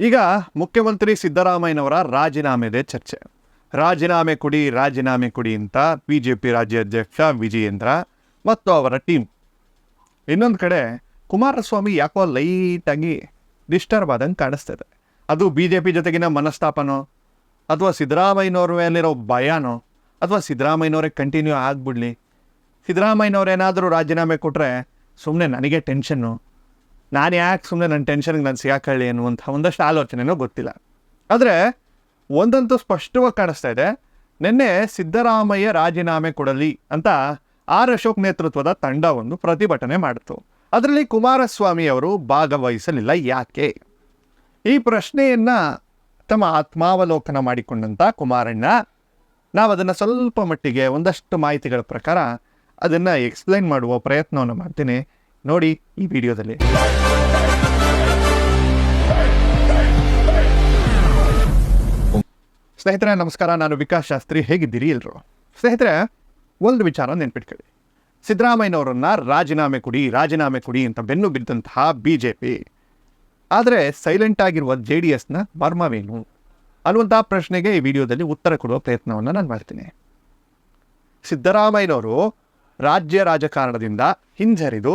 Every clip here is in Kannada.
ಈಗ ಮುಖ್ಯಮಂತ್ರಿ ಸಿದ್ದರಾಮಯ್ಯನವರ ರಾಜೀನಾಮೆದೇ ಚರ್ಚೆ. ರಾಜೀನಾಮೆ ಕೊಡಿ ರಾಜೀನಾಮೆ ಕೊಡಿ ಅಂತ ಬಿ ಜೆ ಪಿ ರಾಜ್ಯಾಧ್ಯಕ್ಷ ವಿಜಯೇಂದ್ರ ಮತ್ತು ಅವರ ಟೀಮ್. ಇನ್ನೊಂದು ಕಡೆ ಕುಮಾರಸ್ವಾಮಿ ಯಾಕೋ ಲೈಟಾಗಿ ಡಿಸ್ಟರ್ಬ್ ಆದಂಗೆ ಕಾಣಿಸ್ತದೆ. ಅದು ಬಿ ಜೆ ಪಿ ಜೊತೆಗಿನ ಮನಸ್ತಾಪನೋ? ಅಥವಾ ಸಿದ್ದರಾಮಯ್ಯನವ್ರ ಮೇಲಿರೋ ಭಯನೋ? ಅಥವಾ ಸಿದ್ದರಾಮಯ್ಯನವರೇ ಕಂಟಿನ್ಯೂ ಆಗಿಬಿಡ್ಲಿ? ಸಿದ್ದರಾಮಯ್ಯನವ್ರು ಏನಾದರೂ ರಾಜೀನಾಮೆ ಕೊಟ್ಟರೆ ಸುಮ್ಮನೆ ನನಗೆ ಟೆನ್ಷನ್ನು ನಾನು ಯಾಕೆ ಸುಮ್ಮನೆ ನನ್ನ ಟೆನ್ಷನ್ಗೆ ನಾನು ಸಿಗಾಕೊಳ್ಳಿ ಅನ್ನುವಂಥ ಒಂದಷ್ಟು ಆಲೋಚನೆನೂ ಗೊತ್ತಿಲ್ಲ. ಆದರೆ ಒಂದಂತೂ ಸ್ಪಷ್ಟವಾಗಿ ಕಾಣಿಸ್ತಾ ಇದೆ. ನಿನ್ನೆ ಸಿದ್ದರಾಮಯ್ಯ ರಾಜೀನಾಮೆ ಕೊಡಲಿ ಅಂತ ಆರ್ ಅಶೋಕ್ ನೇತೃತ್ವದ ತಂಡ ಒಂದು ಪ್ರತಿಭಟನೆ ಮಾಡಿತು. ಅದರಲ್ಲಿ ಕುಮಾರಸ್ವಾಮಿ ಅವರು ಭಾಗವಹಿಸಲಿಲ್ಲ ಯಾಕೆ? ಈ ಪ್ರಶ್ನೆಯನ್ನು ತಮ್ಮ ಆತ್ಮಾವಲೋಕನ ಮಾಡಿಕೊಂಡಂಥ ಕುಮಾರಣ್ಣ ನಾವು ಅದನ್ನು ಸ್ವಲ್ಪ ಮಟ್ಟಿಗೆ ಒಂದಷ್ಟು ಮಾಹಿತಿಗಳ ಪ್ರಕಾರ ಅದನ್ನು ಎಕ್ಸ್ಪ್ಲೈನ್ ಮಾಡುವ ಪ್ರಯತ್ನವನ್ನು ಮಾಡ್ತೀನಿ. ನೋಡಿ ಈ ವಿಡಿಯೋದಲ್ಲಿ. ಸ್ನೇಹಿತರೆ, ನಮಸ್ಕಾರ. ನಾನು ವಿಕಾಸ್ ಶಾಸ್ತ್ರಿ. ಹೇಗಿದ್ದೀರಿ ಎಲ್ಲರೂ ಸ್ನೇಹಿತರೆ, ಒಂದು ವಿಚಾರ ನೆನ್ಪಿಟ್ಕೊಳ್ಳಿ. ಸಿದ್ದರಾಮಯ್ಯನವರನ್ನ ರಾಜೀನಾಮೆ ಕೊಡಿ ರಾಜೀನಾಮೆ ಕೊಡಿ ಅಂತ ಬೆನ್ನು ಬಿದ್ದಂತಹ ಬಿ ಜೆ ಪಿ ಆದರೆ ಸೈಲೆಂಟ್ ಆಗಿರುವ ಜೆ ಡಿ ಎಸ್ನ ಮರ್ಮವೇನು? ಅನ್ನುವಂಥ ಪ್ರಶ್ನೆಗೆ ಈ ವಿಡಿಯೋದಲ್ಲಿ ಉತ್ತರ ಕೊಡುವ ಪ್ರಯತ್ನವನ್ನು ನಾನು ಮಾಡ್ತೀನಿ. ಸಿದ್ದರಾಮಯ್ಯನವರು ರಾಜ್ಯ ರಾಜಕಾರಣದಿಂದ ಹಿಂಜರಿದು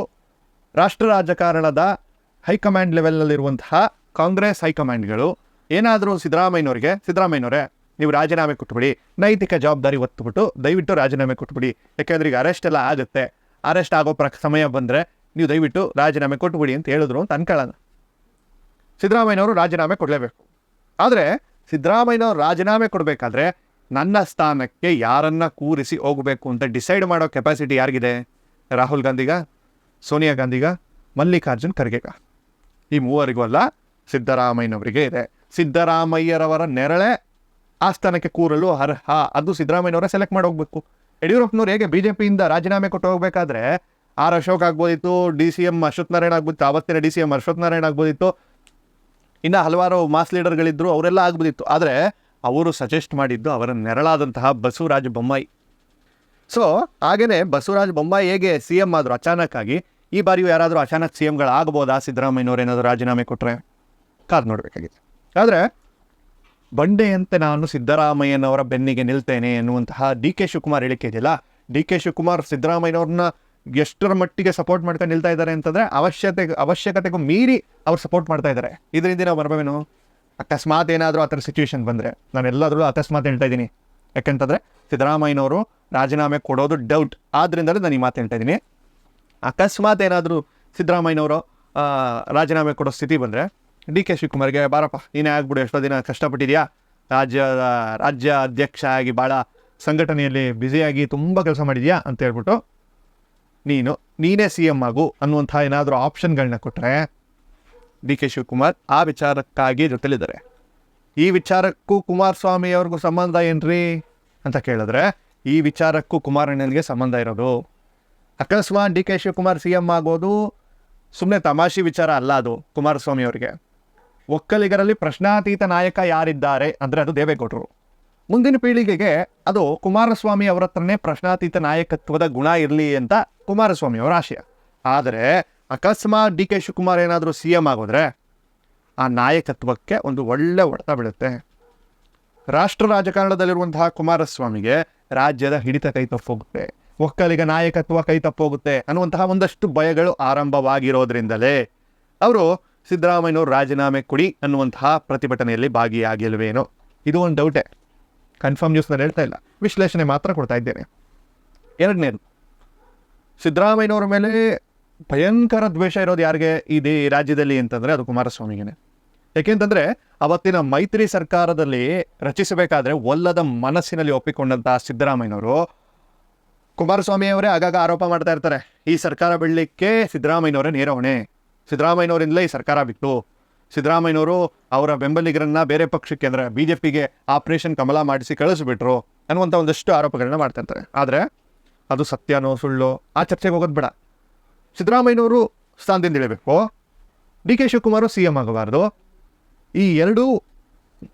ರಾಷ್ಟ್ರ ರಾಜಕಾರಣದ ಹೈಕಮಾಂಡ್ ಲೆವೆಲ್ನಲ್ಲಿರುವಂತಹ ಕಾಂಗ್ರೆಸ್ ಹೈಕಮಾಂಡ್ಗಳು ಏನಾದರೂ ಸಿದ್ದರಾಮಯ್ಯನವರಿಗೆ, ಸಿದ್ದರಾಮಯ್ಯನವರೇ ನೀವು ರಾಜೀನಾಮೆ ಕೊಟ್ಬಿಡಿ. ನೈತಿಕ ಜವಾಬ್ದಾರಿ ಒತ್ತುಬಿಟ್ಟು ದಯವಿಟ್ಟು ರಾಜೀನಾಮೆ ಕೊಟ್ಬಿಡಿ. ಯಾಕೆಂದ್ರೆ ಈಗ ಅರೆಸ್ಟ್ ಎಲ್ಲ ಆಗುತ್ತೆ. ಅರೆಸ್ಟ್ ಆಗೋ ಪ್ರ ಸಮಯ ಬಂದರೆ ನೀವು ದಯವಿಟ್ಟು ರಾಜೀನಾಮೆ ಕೊಟ್ಬಿಡಿ ಅಂತ ಹೇಳಿದ್ರು ಅಂತ ಅನ್ಕೊಳ್ಳೋಣ. ಸಿದ್ದರಾಮಯ್ಯನವರು ರಾಜೀನಾಮೆ ಕೊಡಲೇಬೇಕು. ಆದರೆ ಸಿದ್ದರಾಮಯ್ಯನವರು ರಾಜೀನಾಮೆ ಕೊಡಬೇಕಾದ್ರೆ ನನ್ನ ಸ್ಥಾನಕ್ಕೆ ಯಾರನ್ನ ಕೂರಿಸಿ ಹೋಗಬೇಕು ಅಂತ ಡಿಸೈಡ್ ಮಾಡೋ ಕೆಪಾಸಿಟಿ ಯಾರಿಗಿದೆ? ರಾಹುಲ್ ಗಾಂಧಿಗ, ಸೋನಿಯಾ ಗಾಂಧಿಗ, ಮಲ್ಲಿಕಾರ್ಜುನ್ ಖರ್ಗೆಗ. ಈ ಮೂವರಿಗೂ ಅಲ್ಲ, ಸಿದ್ದರಾಮಯ್ಯನವರಿಗೆ ಇದೆ. ಸಿದ್ದರಾಮಯ್ಯರವರ ನೆರಳೆ ಆ ಸ್ಥಾನಕ್ಕೆ ಕೂರಲು ಅರ್ಹ. ಅದು ಸಿದ್ದರಾಮಯ್ಯನವರೇ ಸೆಲೆಕ್ಟ್ ಮಾಡಿ ಹೋಗ್ಬೇಕು. ಯಡಿಯೂರಪ್ಪನವ್ರು ಹೇಗೆ ಬಿ ಜೆ ಪಿಯಿಂದ ರಾಜೀನಾಮೆ ಕೊಟ್ಟು ಹೋಗ್ಬೇಕಾದ್ರೆ R Ashok ಆಗ್ಬೋದಿತ್ತು, D C M Ashwath Narayana ಆಗ್ಬೋದಿತ್ತು, ಆವತ್ತಿನ D C M Ashwath Narayana ಆಗ್ಬೋದಿತ್ತು. ಇನ್ನು ಹಲವಾರು ಮಾಸ್ ಲೀಡರ್ಗಳಿದ್ದರು ಅವರೆಲ್ಲ ಆಗ್ಬೋದಿತ್ತು. ಆದರೆ ಅವರು ಸಜೆಸ್ಟ್ ಮಾಡಿದ್ದು ಅವರ ನೆರಳಾದಂತಹ ಬಸವರಾಜ ಬೊಮ್ಮಾಯಿ. ಸೊ ಹಾಗೆಯೇ ಬಸವರಾಜ ಬೊಮ್ಮಾಯಿ ಹೇಗೆ ಸಿ ಎಂ ಆದರು ಅಚಾನಕ್ಕಾಗಿ, ಈ ಬಾರಿಯೂ ಯಾರಾದರೂ ಅಚಾನಕ್ ಸಿ ಎಂಗಳಾಗ್ಬೋದಾ ಸಿದ್ದರಾಮಯ್ಯನವ್ರು ಏನಾದರೂ ರಾಜೀನಾಮೆ ಕೊಟ್ಟರೆ ಕಾದು ನೋಡಬೇಕಾಗಿತ್ತು. ಆದರೆ ಬಂಡೆಯಂತೆ ನಾನು ಸಿದ್ದರಾಮಯ್ಯನವರ ಬೆನ್ನಿಗೆ ನಿಲ್ತೇನೆ ಎನ್ನುವಂತಹ ಡಿ ಕೆ ಶಿವಕುಮಾರ್ ಹೇಳಿಕೆ ಇದೆಯಲ್ಲ? ಡಿ ಕೆ ಶಿವಕುಮಾರ್ ಸಿದ್ದರಾಮಯ್ಯನವ್ರನ್ನ ಎಷ್ಟರ ಮಟ್ಟಿಗೆ ಸಪೋರ್ಟ್ ಮಾಡ್ತಾ ನಿಲ್ತಾ ಇದ್ದಾರೆ ಅಂತಂದರೆ ಅವಶ್ಯತೆ, ಅವಶ್ಯಕತೆಗೂ ಮೀರಿ ಅವ್ರು ಸಪೋರ್ಟ್ ಮಾಡ್ತಾ ಇದ್ದಾರೆ. ಇದರಿಂದ ನಾವು ಬರಬೇನು ಅಕಸ್ಮಾತ್ ಏನಾದರೂ ಆ ಥರ ಸಿಚುವೇಶನ್ ಬಂದರೆ, ನಾನು ಎಲ್ಲಾದರೂ ಅಕಸ್ಮಾತ್ ಹೇಳ್ತಾ ಇದ್ದೀನಿ. ಯಾಕಂತಂದರೆ ಸಿದ್ದರಾಮಯ್ಯನವರು ರಾಜೀನಾಮೆ ಕೊಡೋದು ಡೌಟ್ ಆದ್ದರಿಂದಲೇ ನಾನು ಈ ಮಾತು ಹೇಳ್ತಾ ಇದ್ದೀನಿ. ಅಕಸ್ಮಾತ್ ಏನಾದರೂ ಸಿದ್ದರಾಮಯ್ಯನವರು ರಾಜೀನಾಮೆ ಕೊಡೋ ಸ್ಥಿತಿ ಬಂದರೆ ಡಿ ಕೆ ಶಿವಕುಮಾರ್ಗೆ ಬಾರಪ್ಪ, ನೀನೇ ಆಗ್ಬಿಡು ಎಷ್ಟೋ ದಿನ ಕಷ್ಟಪಟ್ಟಿದ್ಯಾ? ರಾಜ್ಯದ ರಾಜ್ಯ ಅಧ್ಯಕ್ಷ ಆಗಿ ಭಾಳ ಸಂಘಟನೆಯಲ್ಲಿ ಬ್ಯುಸಿಯಾಗಿ ತುಂಬ ಕೆಲಸ ಮಾಡಿದ್ಯಾ ಅಂತ ಹೇಳ್ಬಿಟ್ಟು, ನೀನು, ನೀನೇ ಸಿ ಎಂ ಆಗು ಅನ್ನುವಂಥ ಏನಾದರೂ ಆಪ್ಷನ್ಗಳನ್ನ ಕೊಟ್ಟರೆ ಡಿ ಕೆ ಶಿವಕುಮಾರ್ ಆ ವಿಚಾರಕ್ಕಾಗಿ ಜೊತೆಲಿದ್ದಾರೆ. ಈ ವಿಚಾರಕ್ಕೂ ಕುಮಾರಸ್ವಾಮಿ ಅವ್ರಿಗೂ ಸಂಬಂಧ ಏನ್ರಿ ಅಂತ ಕೇಳಿದ್ರೆ, ಈ ವಿಚಾರಕ್ಕೂ ಕುಮಾರಣ್ಣನಿಗೆ ಸಂಬಂಧ ಇರೋದು. ಅಕಸ್ಮಾತ್ D K Shivakumar C M ಆಗೋದು ಸುಮ್ಮನೆ ತಮಾಷೆ ವಿಚಾರ ಅಲ್ಲ ಅದು ಕುಮಾರಸ್ವಾಮಿ ಅವರಿಗೆ. ಒಕ್ಕಲಿಗರಲ್ಲಿ ಪ್ರಶ್ನಾತೀತ ನಾಯಕ ಯಾರಿದ್ದಾರೆ ಅಂದರೆ ಅದು ದೇವೇಗೌಡರು. ಮುಂದಿನ ಪೀಳಿಗೆಗೆ ಅದು ಕುಮಾರಸ್ವಾಮಿ ಅವರ ಹತ್ರನೇ ಪ್ರಶ್ನಾತೀತ ನಾಯಕತ್ವದ ಗುಣ ಇರಲಿ ಅಂತ ಕುಮಾರಸ್ವಾಮಿ ಅವರ ಆಶಯ. ಆದರೆ ಅಕಸ್ಮಾತ್ ಡಿ ಕೆ ಶಿವಕುಮಾರ್ ಏನಾದರೂ ಸಿ ಎಂ ಆಗೋದ್ರೆ ಆ ನಾಯಕತ್ವಕ್ಕೆ ಒಂದು ಒಳ್ಳೆ ಹೊಡೆತ ಬೀಳುತ್ತೆ. ರಾಷ್ಟ್ರ ರಾಜಕಾರಣದಲ್ಲಿರುವಂತಹ ಕುಮಾರಸ್ವಾಮಿಗೆ ರಾಜ್ಯದ ಹಿಡಿತ ಕೈ ತಪ್ಪೋಗುತ್ತೆ. ಒಕ್ಕಲಿಗ ನಾಯಕತ್ವ ಕೈ ತಪ್ಪೋಗುತ್ತೆ ಅನ್ನುವಂತಹ ಒಂದಷ್ಟು ಭಯಗಳು ಆರಂಭವಾಗಿರೋದ್ರಿಂದಲೇ ಅವರು ಸಿದ್ದರಾಮಯ್ಯನವರು ರಾಜೀನಾಮೆ ಕೊಡಿ ಅನ್ನುವಂತಹ ಪ್ರತಿಭಟನೆಯಲ್ಲಿ ಭಾಗಿಯಾಗಿಲ್ವೇನೋ. ಇದು ಒಂದು ಡೌಟೇ ಕನ್ಫರ್ಮ್ ನ್ಯೂಸ್ನಲ್ಲಿ ಹೇಳ್ತಾ ಇಲ್ಲ. ವಿಶ್ಲೇಷಣೆ ಮಾತ್ರ ಕೊಡ್ತಾ ಇದ್ದೇನೆ. ಎರಡನೇದು, ಸಿದ್ದರಾಮಯ್ಯನವರ ಮೇಲೆ ಭಯಂಕರ ದ್ವೇಷ ಇರೋದು ಯಾರಿಗೆ? ಇದೆ ರಾಜ್ಯದಲ್ಲಿ ಅಂತಂದರೆ ಅದು ಕುಮಾರಸ್ವಾಮಿಗೇನೆ. ಯಾಕೆಂತಂದರೆ ಅವತ್ತಿನ ಮೈತ್ರಿ ಸರ್ಕಾರದಲ್ಲಿ ರಚಿಸಬೇಕಾದ್ರೆ ಒಲ್ಲದ ಮನಸ್ಸಿನಲ್ಲಿ ಒಪ್ಪಿಕೊಂಡಂತಹ ಸಿದ್ದರಾಮಯ್ಯನವರು ಕುಮಾರಸ್ವಾಮಿಯವರೇ ಆಗಾಗ ಆರೋಪ ಮಾಡ್ತಾ ಇರ್ತಾರೆ. ಈ ಸರ್ಕಾರ ಬೀಳಲಿಕ್ಕೆ ಸಿದ್ದರಾಮಯ್ಯನವರೇ ನೇರ ಹೊಣೆ ಸಿದ್ದರಾಮಯ್ಯನವರಿಂದಲೇ ಈ ಸರ್ಕಾರ ಬಿತ್ತು. ಸಿದ್ದರಾಮಯ್ಯನವರು ಅವರ ಬೆಂಬಲಿಗರನ್ನ ಬೇರೆ ಪಕ್ಷಕ್ಕೆ ಅಂದರೆ ಬಿ ಜೆ ಪಿಗೆ ಆಪರೇಷನ್ ಕಮಲ ಮಾಡಿಸಿ ಕಳಿಸ್ಬಿಟ್ರು ಅನ್ನುವಂಥ ಒಂದಷ್ಟು ಆರೋಪಗಳನ್ನ ಮಾಡ್ತಿರ್ತಾರೆ ಆದರೆ ಅದು ಸತ್ಯನೋ ಸುಳ್ಳು ಆ ಚರ್ಚೆಗೆ ಹೋಗೋದು ಬೇಡ. ಸಿದ್ದರಾಮಯ್ಯನವರು ಸ್ಥಾನದಿಂದ ಇಳಿಬೇಕು. D K Shivakumar C M ಆಗಬಾರ್ದು. ಈ ಎರಡೂ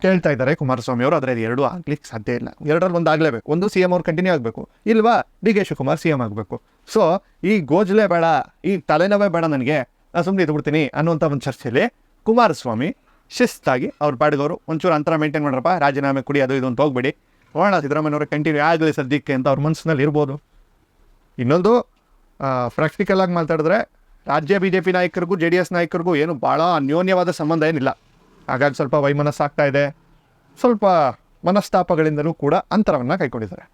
ಕೇಳ್ತಾ ಇದ್ದಾರೆ ಕುಮಾರಸ್ವಾಮಿ ಅವರು. ಆದರೆ ಎರಡು ಆಗ್ಲಿಕ್ಕೆ ಸಾಧ್ಯ ಇಲ್ಲ. ಎರಡರಲ್ಲಿ ಒಂದು ಆಗಲೇಬೇಕು. ಒಂದು ಸಿ ಎಂ ಅವ್ರು ಕಂಟಿನ್ಯೂ ಆಗಬೇಕು. ಇಲ್ವಾ? D K Shivakumar C M ಆಗಬೇಕು. ಸೊ ಈ ಗೋಜಲೆ ಬೇಡ, ಈ ತಲೆನೋವೇ ಬೇಡ ನನಗೆ. ನಾನು ಸುಮ್ಮನೆ ಇದ್ಬಿಡ್ತೀನಿ ಅನ್ನುವಂಥ ಒಂದು ಚರ್ಚೆಯಲ್ಲಿ ಕುಮಾರಸ್ವಾಮಿ ಶಿಸ್ತಾಗಿ ಅವ್ರ ಪಾಡಿದವರು ಒಂಚೂರು ಅಂತರ ಮೇಂಟೈನ್ ಮಾಡ್ರಪ್ಪ, ರಾಜೀನಾಮೆ ಕುಡಿ, ಅದು ಇದು ಅಂತ ಹೋಗ್ಬೇಡಿ. ನೋಡೋಣ ಕಂಟಿನ್ಯೂ ಆಗಲಿ ಸದ್ಯಕ್ಕೆ ಅಂತ ಅವ್ರ ಮನಸ್ಸಿನಲ್ಲಿ ಇರ್ಬೋದು. ಇನ್ನೊಂದು ಪ್ರಾಕ್ಟಿಕಲ್ ಆಗಿ ಮಾತಾಡಿದ್ರೆ ರಾಜ್ಯ ಬಿ ಜೆ ಪಿ ನಾಯಕರಿಗೂ ಜೆ ಡಿ ಎಸ್ ನಾಯಕರಿಗೂ ಏನು ಭಾಳ ಅನ್ಯೋನ್ಯವಾದ ಸಂಬಂಧ ಏನಿಲ್ಲ. ಹಾಗಾಗಿ ಸ್ವಲ್ಪ ವೈಮನಸ್ಸಾಗ್ತಾ ಇದೆ. ಸ್ವಲ್ಪ ಮನಸ್ತಾಪಗಳಿಂದಲೂ ಕೂಡ ಅಂತರವನ್ನು ಕೈಕೊಂಡಿದ್ದಾರೆ.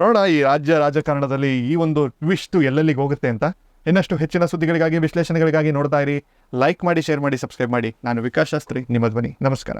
ನೋಡೋಣ ಈ ರಾಜ್ಯ ರಾಜಕಾರಣದಲ್ಲಿ ಈ ಒಂದು ಟ್ವಿಸ್ಟು ಎಲ್ಲೆಲ್ಲಿಗೆ ಹೋಗುತ್ತೆ ಅಂತ. ಇನ್ನಷ್ಟು ಹೆಚ್ಚಿನ ಸುದ್ದಿಗಳಿಗಾಗಿ, ವಿಶ್ಲೇಷಣೆಗಳಿಗಾಗಿ ನೋಡ್ತಾ ಇರಿ. ಲೈಕ್ ಮಾಡಿ ಶೇರ್ ಮಾಡಿ ಸಬ್ಸ್ಕ್ರೈಬ್ ಮಾಡಿ. ನಾನು ವಿಕಾಸ್ ಶಾಸ್ತ್ರಿ, ನಿಮ್ಮ ಧ್ವನಿ. ನಮಸ್ಕಾರ.